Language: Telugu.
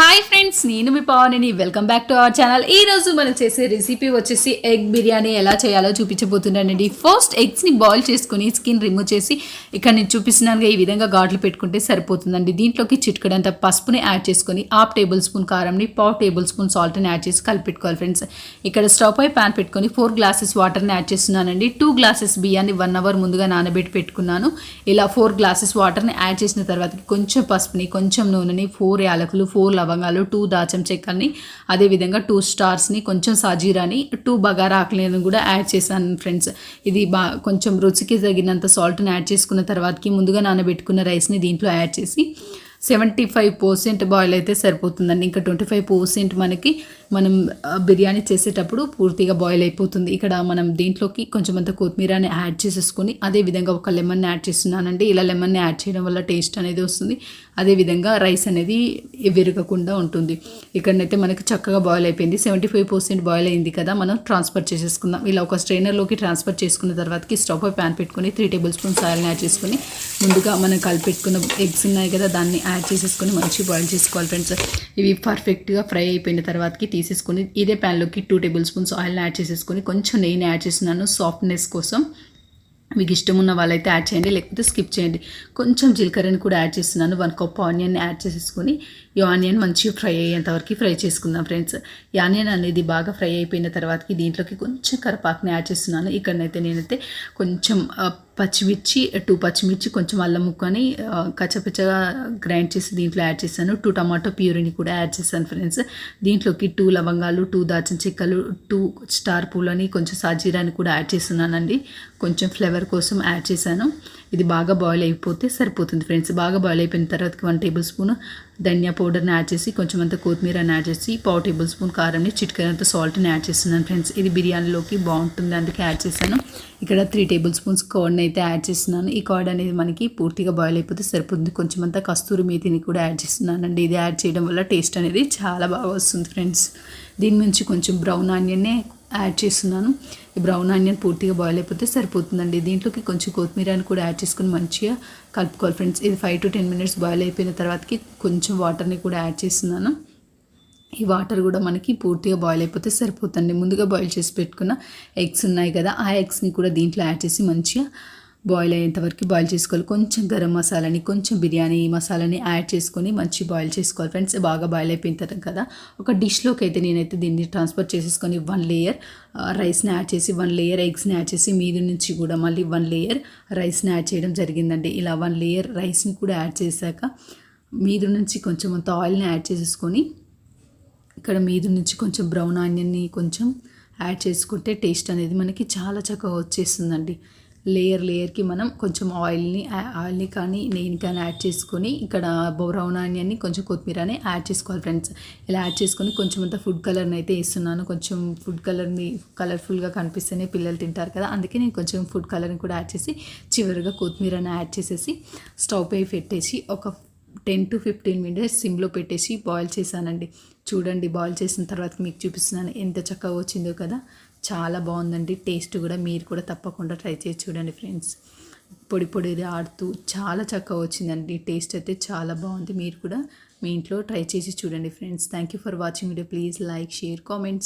హాయ్ ఫ్రెండ్స్ నేను మీ Pavan welcome back to our channel ఈ రోజు మనం చేసే రెసిపీ వచ్చేసి ఎగ్ బిర్యానీ ఎలా చేయాలో చూపించబోతున్నానండి. ఫస్ట్ ఎగ్స్ని బాయిల్ చేసుకుని స్కిన్ రిమూవ్ చేసి ఇక్కడ నేను చూపిస్తున్నానుగా ఈ విధంగా ఘాట్లు పెట్టుకుంటే సరిపోతుందండి. దీంట్లోకి చిట్కడంత పసుపుని యాడ్ చేసుకొని హాఫ్ టేబుల్ స్పూన్ కారంని పావు టేబుల్ స్పూన్ సాల్ట్ని యాడ్ చేసి కలిపెట్టుకోవాలి ఫ్రెండ్స్ ఇక్కడ స్టవ్ పై ప్యాన్ పెట్టుకొని ఫోర్ గ్లాసెస్ వాటర్ని యాడ్ చేస్తున్నానండి. టూ గ్లాసెస్ బియ్యాన్ని వన్ అవర్ ముందుగా నానబెట్టి పెట్టుకున్నాను. ఇలా ఫోర్ గ్లాసెస్ వాటర్ని యాడ్ చేసిన తర్వాత కొంచెం పసుపుని కొంచెం నూనెని ఫోర్ యాలకులు ఫోర్ లవంగాలు టూ దాచం చెక్కల్ని అదేవిధంగా టూ స్టార్స్ని కొంచెం సాజీరాని టూ బగారా ఆకులను కూడా యాడ్ చేశాను ఫ్రెండ్స్. ఇది బా కొంచెం రుచికి తగినంత సాల్ట్ని యాడ్ చేసుకున్న తర్వాతకి ముందుగా నానబెట్టుకున్న రైస్ని దీంట్లో యాడ్ చేసి సెవెంటీ ఫైవ్ పర్సెంట్ బాయిల్ అయితే సరిపోతుందండి. ఇంకా ట్వంటీ ఫైవ్ పర్సెంట్ మనకి మనం బిర్యానీ చేసేటప్పుడు పూర్తిగా బాయిల్ అయిపోతుంది. ఇక్కడ మనం దీంట్లోకి కొంచెం అంత కొత్తిమీరని యాడ్ చేసేసుకొని అదే విధంగా ఒక లెమన్ యాడ్ చేస్తున్నానండి. ఇలా లెమన్ని యాడ్ చేయడం వల్ల టేస్ట్ అనేది వస్తుంది. అదేవిధంగా రైస్ అనేది విరగకుండా ఉంటుంది. ఇక్కడనైతే మనకి చక్కగా బాయిల్ అయిపోయింది. సెవెంటీ ఫైవ్ పర్సెంట్ బాయిల్ అయింది కదా మనం ట్రాన్స్ఫర్ చేసేసుకుందాం. ఇలా ఒక స్ట్రైనర్లోకి ట్రాన్స్ఫర్ చేసుకున్న తర్వాతకి స్టవ్ ప్యాన్ పెట్టుకొని త్రీ టేబుల్ స్పూన్స్ ఆయిల్ని యాడ్ చేసుకొని ముందుగా మనం కలిపెట్టుకున్న ఎగ్స్ ఉన్నాయి కదా దాన్ని యాడ్ చేసేసుకొని మంచిగా బాయిల్ చేసుకోవాలి ఫ్రెండ్స్ ఇవి పర్ఫెక్ట్గా ఫ్రై అయిపోయిన తర్వాతకి తీసేసుకొని ఇదే ప్యాన్లోకి టూ టేబుల్ స్పూన్స్ ఆయిల్ని యాడ్ చేసేసుకొని కొంచెం నెయ్యిని యాడ్ చేస్తున్నాను. సాఫ్ట్నెస్ కోసం మీకు ఇష్టం ఉన్న వాళ్ళైతే యాడ్ చేయండి లేకపోతే స్కిప్ చేయండి. కొంచెం జీలకర్రని కూడా యాడ్ చేస్తున్నాను. వన్ కప్ ఆనియన్ యాడ్ చేసేసుకొని ఈ ఆనియన్ మంచిగా ఫ్రై అయ్యేంత వరకు ఫ్రై చేసుకుందాం ఫ్రెండ్స్ ఈ ఆనియన్ అనేది బాగా ఫ్రై అయిపోయిన తర్వాతకి దీంట్లోకి కొంచెం కరపాకుని యాడ్ చేస్తున్నాను. ఇక్కడనైతే నేనైతే కొంచెం పచ్చిమిర్చి టూ పచ్చిమిర్చి కొంచెం అల్లం ముక్కని కచ్చపచ్చగా గ్రైండ్ చేసి దీంట్లో యాడ్ చేశాను. టూ టమాటో ప్యూరిని కూడా యాడ్ చేశాను ఫ్రెండ్స్. దీంట్లోకి టూ లవంగాలు టూ దాచిన చెక్కలు టూ స్టార్ పూలని కొంచెం సాజీరాని కూడా యాడ్ చేస్తున్నానండి. కొంచెం ఫ్లేవర్ కోసం యాడ్ చేశాను. ఇది బాగా బాయిల్ అయిపోతే సరిపోతుంది ఫ్రెండ్స్. బాగా బాయిల్ అయిపోయిన తర్వాత వన్ టేబుల్ స్పూన్ ధనియా పౌడర్ని యాడ్ చేసి కొంచెం అంత కొత్తిమీరని యాడ్ చేసి పావు టేబుల్ స్పూన్ కారంని చిటికనంత సాల్ట్ని యాడ్ చేస్తున్నాను ఫ్రెండ్స్. ఇది బిర్యానీలోకి బాగుంటుంది అందుకే యాడ్ చేశాను. ఇక్కడ త్రీ టేబుల్ స్పూన్స్ కర్డ్ని అయితే యాడ్ చేస్తున్నాను. ఈ కర్డ్ అనేది మనకి పూర్తిగా బాయిల్ అయిపోతే సరిపోతుంది. కొంచెం అంతా కస్తూరి మేతిని కూడా యాడ్ చేస్తున్నానండి. ఇది యాడ్ చేయడం వల్ల టేస్ట్ అనేది చాలా బాగా వస్తుంది ఫ్రెండ్స్. దీని నుంచి కొంచెం బ్రౌన్ ఆనియన్నే యాడ్ చేస్తున్నాను. ఈ బ్రౌన్ ఆనియన్ పూర్తిగా బాయిల్ అయిపోతే సరిపోతుందండి. దీంట్లోకి కొంచెం కొత్తిమీరని కూడా యాడ్ చేసుకుని మంచిగా కలుపుకోవాలి ఫ్రెండ్స్. ఇది five to ten minutes boil అయిపోయిన తర్వాతకి కొంచెం వాటర్ని కూడా యాడ్ చేస్తున్నాను. ఈ వాటర్ కూడా మనకి పూర్తిగా బాయిల్ అయిపోతే సరిపోతుంది ముందుగా బాయిల్ చేసి పెట్టుకున్న ఎగ్స్ ఉన్నాయి కదా ఆ ఎగ్స్ని కూడా దీంట్లో యాడ్ చేసి మంచిగా బాయిల్ అయ్యేంత వరకు బాయిల్ చేసుకోవాలి. కొంచెం గరం మసాలాని కొంచెం బిర్యానీ మసాలాని యాడ్ చేసుకొని మంచి బాయిల్ చేసుకోవాలి. ఫ్రెండ్స్ బాగా బాయిల్ అయిపోయిన తర్వాత కదా ఒక డిష్లోకి అయితే నేనైతే దీన్ని ట్రాన్స్ఫర్ చేసేసుకొని వన్ లేయర్ రైస్ని యాడ్ చేసి వన్ లేయర్ ఎగ్స్ని యాడ్ చేసి మీది నుంచి కూడా మళ్ళీ వన్ లేయర్ రైస్ని యాడ్ చేయడం జరిగిందండి. ఇలా వన్ లేయర్ రైస్ని కూడా యాడ్ చేశాక మీది నుంచి కొంచెం అంత ఆయిల్ని యాడ్ చేసేసుకొని ఇక్కడ మీది నుంచి కొంచెం బ్రౌన్ ఆనియన్ని కొంచెం యాడ్ చేసుకుంటే టేస్ట్ అనేది మనకి చాలా చక్కగా వచ్చేస్తుందండి. లేయర్ లేయర్కి మనం కొంచెం ఆయిల్ని ఆయిల్ని కానీ నెయ్యిని కానీ యాడ్ చేసుకొని ఇక్కడ బ్రౌన్ ఆనియన్ని కొంచెం కొత్తిమీరని యాడ్ చేసుకోవాలి ఫ్రెండ్స్ ఇలా యాడ్ చేసుకొని కొంచెం అంత ఫుడ్ కలర్ని అయితే వేస్తున్నాను. కొంచెం ఫుడ్ కలర్ని కలర్ఫుల్గా కనిపిస్తేనే పిల్లలు తింటారు కదా. అందుకే నేను కొంచెం ఫుడ్ కలర్ని కూడా యాడ్ చేసి చివరిగా కొత్తిమీరని యాడ్ చేసేసి స్టవ్ పై పెట్టేసి ఒక టెన్ టు ఫిఫ్టీన్ మినిట్స్ సిమ్లో పెట్టేసి బాయిల్ చేశానండి. చూడండి బాయిల్ చేసిన తర్వాత మీకు చూపిస్తున్నాను ఎంత చక్కగా వచ్చిందో కదా. చాలా బాగుందండి టేస్ట్ కూడా మీరు కూడా తప్పకుండా ట్రై చేసి చూడండి ఫ్రెండ్స్. పొడి పొడి ఆడుతూ చాలా చక్కగా వచ్చిందండి టేస్ట్ అయితే చాలా బాగుంది. మీరు కూడా మీ ఇంట్లో ట్రై చేసి చూడండి friends. Thank you for watching video please like share comments